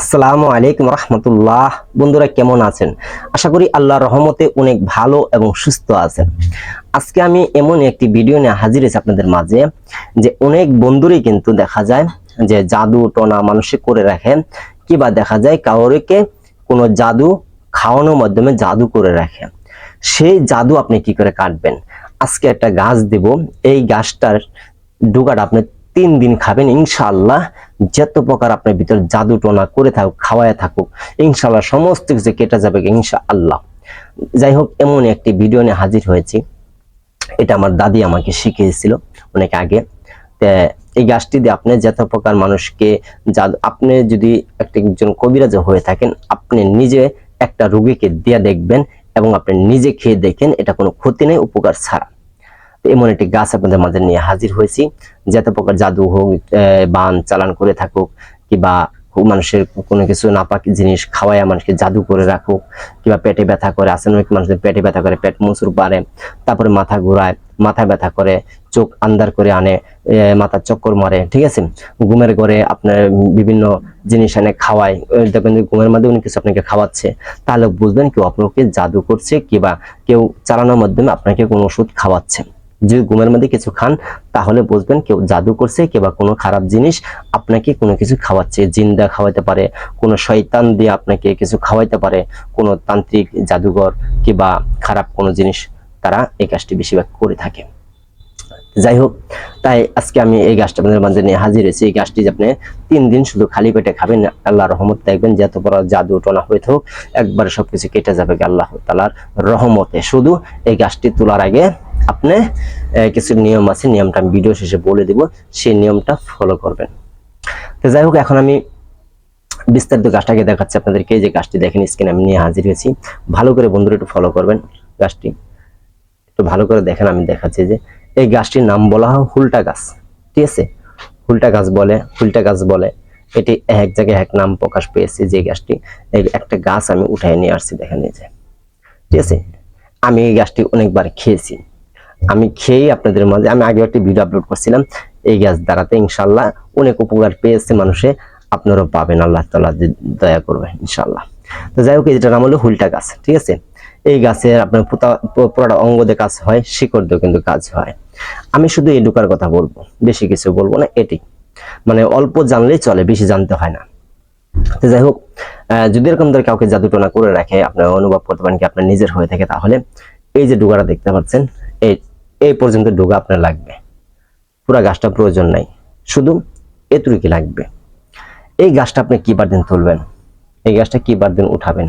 আসসালামু আলাইকুম রহমতুল্লাহ। বন্ধুরা কেমন আছেন? আশা করি আল্লাহর রহমতে অনেক ভালো এবং সুস্থ আছেন। আজকে আমি এমন একটি ভিডিও নিয়ে হাজির হয়েছি আপনাদের মাঝে, যে অনেক বন্ধুরই কিন্তু দেখা যায় যে জাদু টোনা মানুষে করে রাখে, কিবা দেখা যায় কাউকে কোনো জাদু খাওয়ানোর মাধ্যমে জাদু করে রাখে। সেই জাদু আপনি কি করে কাটবেন? আজকে একটা গাছ দেব। এই গাছটার ডুগাটা আপনি তিন দিন খাবেন, ইনশাআল্লাহ। যত প্রকার আপনার ভিতর জাদু টোনা করে থাকুক, খাওয়ায় থাকুক, ইনশাআল্লাহ সমস্ত কিছু কেটে যাবে ইনশাআল্লাহ। যাই হোক, এমন একটি ভিডিও নিয়ে হাজির হয়েছি। এটা আমার দাদি আমাকে শিখিয়েছিল অনেক আগে। এই গাছটি দিয়ে আপনি যত প্রকার মানুষকে জাদু, আপনি যদি একটা একজন কবিরাজ হয়ে থাকেন, আপনি নিজে একটা রোগীকে দিয়ে দেখবেন এবং আপনি নিজে খেয়ে দেখেন, এটা কোনো ক্ষতি নেই, উপকার ছাড়া। এমন একটি গাছ আপনাদের মাঝে নিয়ে হাজির হয়েছি। যত প্রকার জাদু হোক বান চালান করে থাকুক, কিংবা মানুষের কোনো কিছু নাপাক জিনিস খাওয়ায় মানুষকে জাদু করে রাখুক, কিংবা পেটে ব্যথা করে আসেন অনেক মানুষের পেটে ব্যথা করে, পেট মুসুর পারে, তারপরে মাথা ঘুরায়, মাথা ব্যথা করে, চোখ আন্দার করে আনে মাথা চক্কর মারে, ঠিক আছে? ঘুমের ঘরে আপনার বিভিন্ন জিনিস এনে খাওয়ায় দেখবেন ঘুমের মধ্যে উনি কিছু আপনাকে খাওয়াচ্ছে। তাহলে বুঝবেন কেউ আপনাকে জাদু করছে, কিংবা কেউ চালানোর মাধ্যমে আপনাকে কোনো ওষুধ খাওয়াচ্ছে। যদি ঘুমের মধ্যে কিছু খান, তাহলে বুঝবেন কেউ জাদু করছে কিংবা কোনো খারাপ জিনিস আপনাকে কোনো কিছু খাওয়াচ্ছে, জিন্দা খাওয়াতে পারে, কোনো শয়তান দিয়ে আপনাকে কিছু খাওয়াইতে পারে, কোনো তান্ত্রিক জাদুঘর কিংবা খারাপ কোনো জিনিস তারা এই কাজটি বেশিরভাগ করে থাকে। যাই হোক, তাই আজকে আমি এই গাছটা আপনাদের মাঝে নিয়ে হাজির হয়েছি। এই গাছটি যে আপনি তিন দিন শুধু খালি পেটে খাবেন আল্লাহ রহমত দেখবেন, যত বড় জাদু টোনা হয়ে থাকুক একবারে সবকিছু কেটে যাবে আল্লাহ তালার রহমতে। শুধু এই গাছটি তোলার আগে আপনি কিছু নিয়ম আছে, নিয়মটা আমি ভিডিও শেষে বলে দিব, সেই নিয়মটা ফলো করবেন। তো যাই হোক, এখন আমি বিস্তারিত গাছটাকে দেখাচ্ছি আপনাদেরকে যে গাছটি দেখেন স্ক্রিনে আমি নিয়ে হাজির হয়েছি। ভালো করে বন্ধুরা একটু ফলো করবেন গাছটি একটু ভালো করে দেখেন, আমি দেখাচ্ছি যে এই গাছটির নাম বলা হয় হুলটা গাছ, ঠিক আছে? হুলটা গাছ বলে, হুলটা গাছ বলে। এটি এক জায়গায় এক নাম প্রকাশ পেয়েছে যে গাছটি। একটা গাছ আমি উঠাই নিয়ে আসছি, দেখেন এই যে, ঠিক আছে? আমি এই গাছটি অনেকবার খেয়েছি। আমি খেয়েই আপনাদের মাঝে, আমি আগে একটি ভিডিও আপলোড করছিলাম। এই গাছ দ্বারাতে ইনশাল্লাহ অনেক উপকার পেয়েছে মানুষে। আপনারাও পাবেন, আল্লাহ তালা দয়া করবে ইনশাল্লাহ তো যাই হোক, এটার নাম হলো হুলটা গাছ, ঠিক আছে? এই গাছের আপনার পুরোটা অঙ্গ দিয়ে কাজ হয়, শিকড় দিয়ে কিন্তু কাজ হয়। আমি শুধু এই ডুকার কথা বলব, বেশি কিছু বলব না, এটি। মানে অল্প জানলেই চলে, বেশি জানতে হয় না। তো যাই হোক যদি এরকম ধরে কাউকে জাদুটনা করে রাখে, আপনার অনুভব করতে পারেন কি আপনার নিজের হয়ে থাকে, তাহলে এই যে ডুকাটা দেখতে পাচ্ছেন, এই এই পর্যন্ত ডুগা আপনার লাগবে। পুরো গাছটা প্রয়োজন নাই। শুধু এতটুকু লাগবে। এই গাছটা আপনি কি বার দিন তুলবেন? এই গাছটা কি বার দিন উঠাবেন?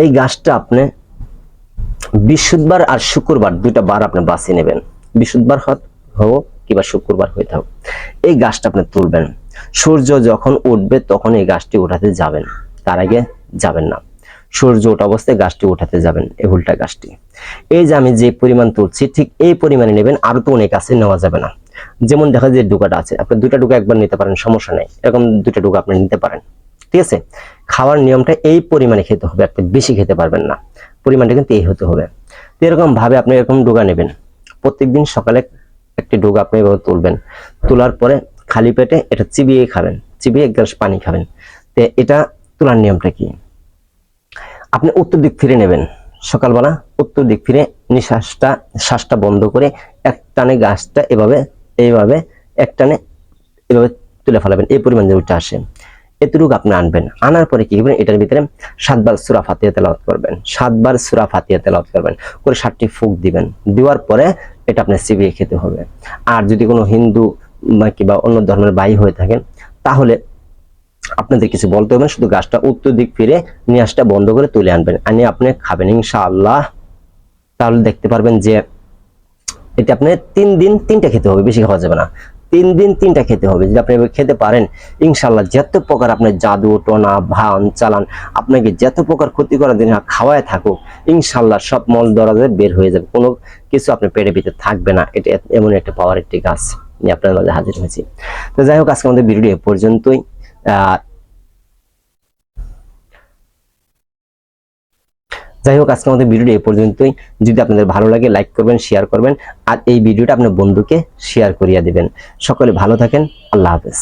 এই গাছটা আপনি বৃহস্পতিবার আর শুক্রবার দুইটা বার আপনি বাছিয়ে নেবেন। বৃহস্পতিবার হোক, কিংবা শুক্রবার হয়ে থাকুক এই গাছটা আপনি তুলবেন। সূর্য যখন উঠবে, তখন এই গাছটি উঠাতে যাবেন তার আগে যাবেন না। সূর্য ওঠা অবস্থায় গাছটি উঠাতে যাবেন, এই উল্টা গাছটি। এই যে আমি যে পরিমাণ তুলছি, ঠিক এই পরিমাণে নেবেন, আরও তো অনেক আছে, নেওয়া যাবে না। যেমন দেখা যায় ডুকাটা আছে, আপনি দুটা ডুকা একবার নিতে পারেন, সমস্যা নেই। এরকম দুটা ডুকা আপনি নিতে পারেন। ঠিক আছে? খাওয়ার নিয়মটা এই পরিমাণে খেতে হবে, আপনি বেশি খেতে পারবেন না। পরিমাণটা কিন্তু এই হতে হবে। তো এরকম ভাবে আপনি এরকম ডোগা নেবেন। প্রত্যেকদিন সকালে একটি ডোগা আপনি এভাবে তুলবেন। তোলার পরে খালি পেটে এটা চিবিয়ে খাবেন, চিবিয়ে এক গ্লাস পানি খাবেন। তো এটা তোলার নিয়মটা কি? আপনি উত্তর দিক ফিরে নেবেন। সকালবেলা উত্তর দিক ফিরে নিঃশ্বাসটা, শ্বাসটা বন্ধ করে এক টানে গাছটা এভাবে এইভাবে এক টানে এভাবে তুলে ফেলাবেন। এই পরিমাণ যে উঠে আসে এতটুকু আপনি আনবেন। আনার পরে কি করবেন? এটার ভিতরে সাতবার সুরা ফাতিয়া তেলাওয়াত করবেন। সাতবার সুরা ফাতিয়া তেলাওয়াত করবেন। করে ষাটটি ফুক দিবেন। দেওয়ার পরে এটা আপনার চিবিয়ে খেতে হবে। আর যদি কোনো হিন্দু বা কিংবা অন্য ধর্মের ভাই হয়ে থাকেন, তাহলে আপনাদের কিছু বলতে হবে শুধু গাছটা উত্তর দিক ফিরে নিয়াসটা বন্ধ করে তুলে আনবেন। আনি আপনি খাবেন ইনশাআল্লাহ। তাহলে দেখতে পারবেন যে এটা আপনি তিন দিন তিনটা খেতে হবে, বেশি খাওয়া যাবে না। তিন দিন তিনটা খেতে হবে, যদি আপনি খেতে পারেন ইনশাল্লাহ যত প্রকার আপনার জাদু, টোনা, ভান, চালান, আপনাকে যত প্রকার ক্ষতি করার দিন খাওয়ায় থাকুক ইনশাল্লাহ সব মল দরাজে বের হয়ে যাবে। কোনো কিছু আপনার পেটের ভিতরে থাকবে না। এটা এমন একটা পাওয়ার একটি গাছ নিয়ে আপনার মাঝে হাজির হয়েছি। তো যাই হোক, আজকে আমাদের ভিডিও পর্যন্তই। যাই হোক আজকে আমাদের ভিডিওটি এ পর্যন্তই। যদি আপনাদের ভালো লাগে লাইক করবেন শেয়ার করবেন, আর এই ভিডিওটা আপনার বন্ধুকে শেয়ার করিয়া দিবেন। সকলে ভালো থাকেন, আল্লাহ হাফেজ।